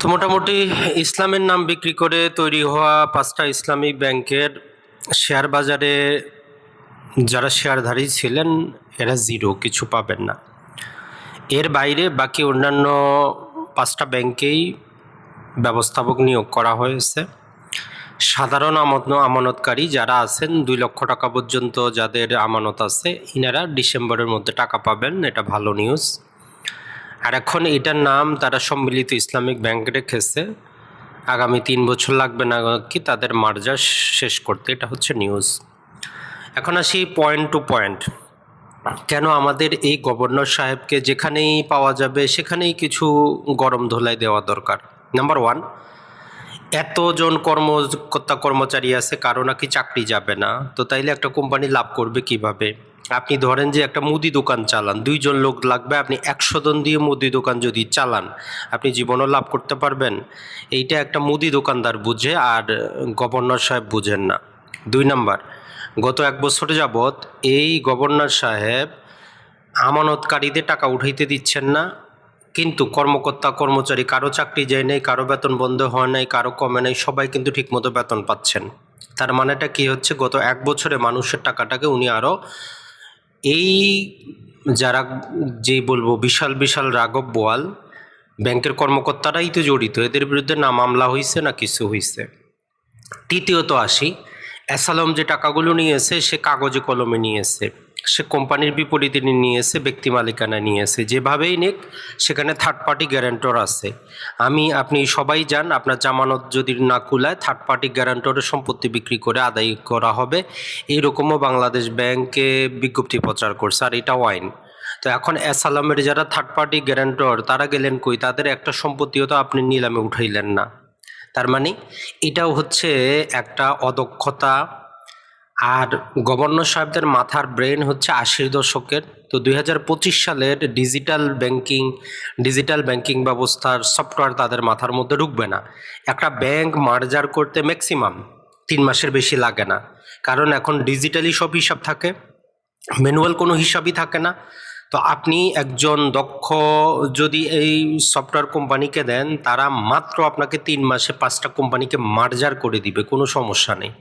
তো মোটামুটি ইসলামের নাম বিক্রি করে তৈরি হওয়া পাঁচটা ইসলামিক ব্যাংকের শেয়ার বাজারে যারা শেয়ারধারী ছিলেন, এরা জিরো কিছু পাবেন না। এর বাইরে বাকি অন্যান্য পাঁচটা ব্যাংকেই ব্যবস্থাপক নিয়োগ করা হয়েছে। সাধারণ আমত আমানতকারী যারা আছেন, দুই লক্ষ টাকা পর্যন্ত যাদের আমানত আছে, ইনারা ডিসেম্বরের মধ্যে টাকা পাবেন, এটা ভালো নিউজ আর এখন এটার নাম তারা সম্মিলিত ইসলামিক ব্যাংক রেখেছে। আগামী তিন বছর লাগবে না কি তাদের মার্জা শেষ করতে, এটা হচ্ছে নিউজ এখন আসি পয়েন্ট টু পয়েন্ট কেন আমাদের এই গভর্নর সাহেবকে যেখানেই পাওয়া যাবে সেখানেই কিছু গরম ধোলাই দেওয়া দরকার। নাম্বার ওয়ান এতজন কর্মকর্তা কর্মচারী আছে, কারও নাকি চাকরি যাবে না। তো তাইলে একটা কোম্পানি লাভ করবে কীভাবে? আপনি ধরেন যে একটা মুদি দোকান চালান, দুইজন লোক লাগবে, আপনি একশো জন দিয়ে মুদি দোকান যদি চালান, আপনি জীবনও লাভ করতে পারবেন। এইটা একটা মুদি দোকানদার বুঝে আর গভর্নর সাহেব বুঝেন না। দুই নাম্বার, গত এক বছর যাবৎ এই গভর্নর সাহেব আমানতকারীদের টাকা উঠাইতে দিচ্ছেন না, কিন্তু কর্মকর্তা, কর্মচারী কারও চাকরি যায় নাই, কারও বেতন বন্ধ হয় নাই, কারও কমে নাই, সবাই কিন্তু ঠিকমতো বেতন পাচ্ছেন। তার মানেটা কি হচ্ছে, গত এক বছরে মানুষের টাকাটাকে উনি আরও এই যারা যে বলব বিশাল বিশাল রাঘব বোয়াল, ব্যাংকের কর্মকর্তারাই তো জড়িত, এদের বিরুদ্ধে না মামলা হয়েছে না কিছু হয়েছে তৃতীয়ত আসি অ্যাসালম যে টাকাগুলো নিয়েছে সে কাগজে কলমে নিয়েছে। সে কোম্পানির বিপরীতে নিয়েছে, ব্যক্তি মালিকানা নিয়েছে। যেভাবেই নিক, সেখানে থার্ড পার্টি গ্যারান্টর আছে। আমি, আপনি সবাই যান, আপনার জামানত যদি না কুলায় থার্ড পার্টি গ্যারান্টরের সম্পত্তি বিক্রি করে আদায় করা হবে। এইরকমও বাংলাদেশ ব্যাংকে বিজ্ঞপ্তি প্রচার করছে, আর এটা ওয়াইন তো এখন অ্যাসালামের যারা থার্ড পার্টি গ্যারান্টর তারা গেলেন কই? তাদের একটা সম্পত্তিও তো আপনি নিলামে উঠাইলেন না। তার মানে এটাও হচ্ছে একটা অদক্ষতা আর গভর্নর সাহেবদের মাথার ব্রেন হচ্ছে আশির দশকের। তো দুই হাজার পঁচিশ সালের ডিজিটাল ব্যাংকিং ডিজিটাল ব্যাংকিং ব্যবস্থার সফটওয়্যার তাদের মাথার মধ্যে ঢুকবে না। একটা ব্যাংক মার্জার করতে ম্যাক্সিমাম তিন মাসের বেশি লাগে না। কারণ এখন ডিজিটালি সব হিসাব থাকে, ম্যানুয়াল কোনো হিসাবই থাকে না। তো আপনি একজন দক্ষ যদি এই সফটওয়্যার কোম্পানিকে দেন, তারা মাত্র আপনাকে তিন মাসে পাঁচটা কোম্পানিকে মার্জার করে দিবে, কোনো সমস্যা নেই।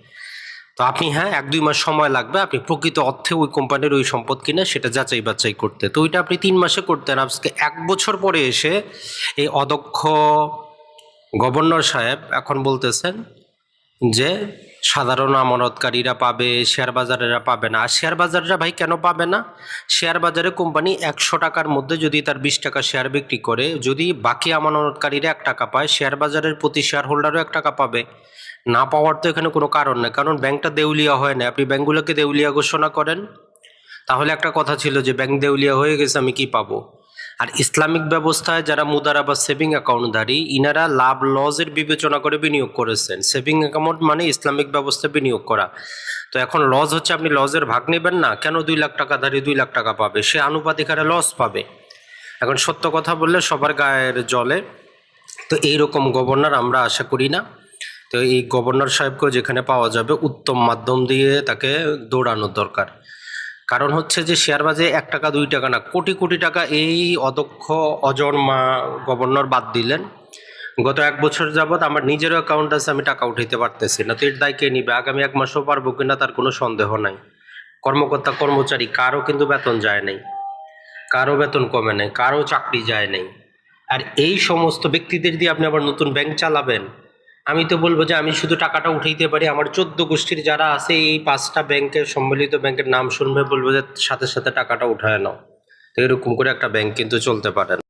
তো আপনি হ্যাঁ এক দুই মাস সময় লাগবে, আপনি প্রকৃত অর্থে ওই কোম্পানির ওই সম্পদ কিনে সেটা যাচাই বাছাই করতে। তো ওইটা আপনি তিন মাসে করতেন। আজকে এক বছর পরে এসে এই অদক্ষ গভর্নর সাহেব এখন বলতেছেন যে সাধারণ আমানতকারীরা পাবে শেয়ার বাজারেরা পাবে না। আর শেয়ার বাজাররা ভাই কেন পাবে না? শেয়ার বাজারে কোম্পানি একশো টাকার মধ্যে যদি তার বিশ টাকা শেয়ার বিক্রি করে, যদি বাকি আমানতকারীরা এক টাকা পায় শেয়ার বাজারের প্রতি শেয়ার হোল্ডারও এক টাকা পাবে। না পাওয়ার তো এখানে কোনো কারণ নেই, কারণ ব্যাংকটা দেউলিয়া হয় না আপনি ব্যাংকগুলোকে দেউলিয়া ঘোষণা করেন, তাহলে একটা কথা ছিল যে ব্যাংক দেউলিয়া হয়ে গেছে, আমি কি পাবো? আর ইসলামিক ব্যবস্থায় যারা মুদারা বা সেভিং অ্যাকাউন্টধারী ইনারা লাভ লজের বিবেচনা করে বিনিয়োগ করেছেন। সেভিং অ্যাকাউন্ট মানে ইসলামিক ব্যবস্থায় বিনিয়োগ করা। তো এখন লজ হচ্ছে আপনি লজের ভাগ নেবেন না, কেন দুই লাখ টাকা ধারী দুই লাখ টাকা পাবে? সে আনুপাতিক হারে লস পাবে। এখন সত্য কথা বললে সবার গায়ের জলে। তো এইরকম গভর্নর আমরা আশা করি না। তো এই গভর্নর সাহেবকেও যেখানে পাওয়া যাবে, উত্তম মাধ্যম দিয়ে তাকে দৌড়ানোর দরকার। কারণ হচ্ছে যে শেয়ার বাজারে এক টাকা, দুই টাকা না, কোটি কোটি টাকা এই অদক্ষ, অজন্মা গভর্নর বাদ দিলেন। গত এক বছর যাবৎ আমার নিজেরও অ্যাকাউন্ট আছে, আমি টাকা উঠাইতে পারতেছি না। তো এর দায় কে নিবে? আগামী এক মাসও পারব কিনা তার কোনো সন্দেহ নাই। কর্মকর্তা, কর্মচারী কারও কিন্তু বেতন যায় নাই। কারও বেতন কমে নাই, কারও চাকরি যায় নাই। আর এই সমস্ত ব্যক্তিদের দিয়ে আপনি আবার নতুন ব্যাংক চালাবেন? আমি তো বলব যে আমি শুধু টাকাটা উঠাইতে পারি। আমার চোদ্দ গোষ্ঠীর যারা আছে, এই পাঁচটা ব্যাংকের, সম্মিলিত ব্যাংকের নাম শুনবে, বলব যে সাথে সাথে টাকাটা উঠায় নাও। এরকম করে একটা ব্যাংক কিন্তু চলতে পারে না।